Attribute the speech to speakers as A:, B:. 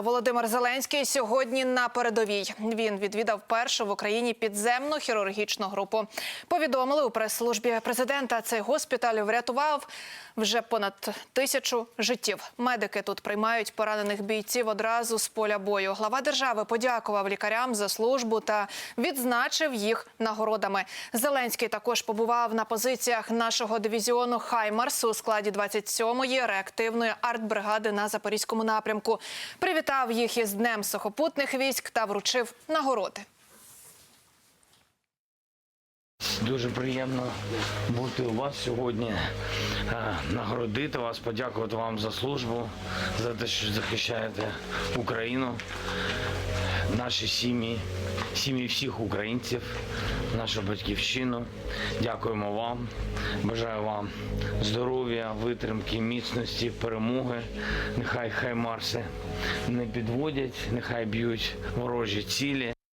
A: Володимир Зеленський сьогодні на передовій. Він відвідав першу в Україні підземну хірургічну групу. Повідомили у прес-службі президента. Цей госпіталь врятував вже понад тисячу життів. Медики тут приймають поранених бійців одразу з поля бою. Глава держави подякував лікарям за службу та відзначив їх нагородами. Зеленський також побував на позиціях нашого дивізіону Хаймарс у складі 27-ї реактивної артбригади на запорізькому напрямку. Привітав їх із днем сухопутних військ та вручив нагороди.
B: Дуже приємно бути у вас сьогодні, е, нагородити вас, подякувати вам за службу, за те, що захищаєте Україну, наші сім'ї, сім'ї всіх українців, нашу батьківщину. Дякуємо вам. Бажаю вам здоров'я, витримки, міцності, перемоги. Нехай хай Марси не підводять, нехай б'ють ворожі цілі.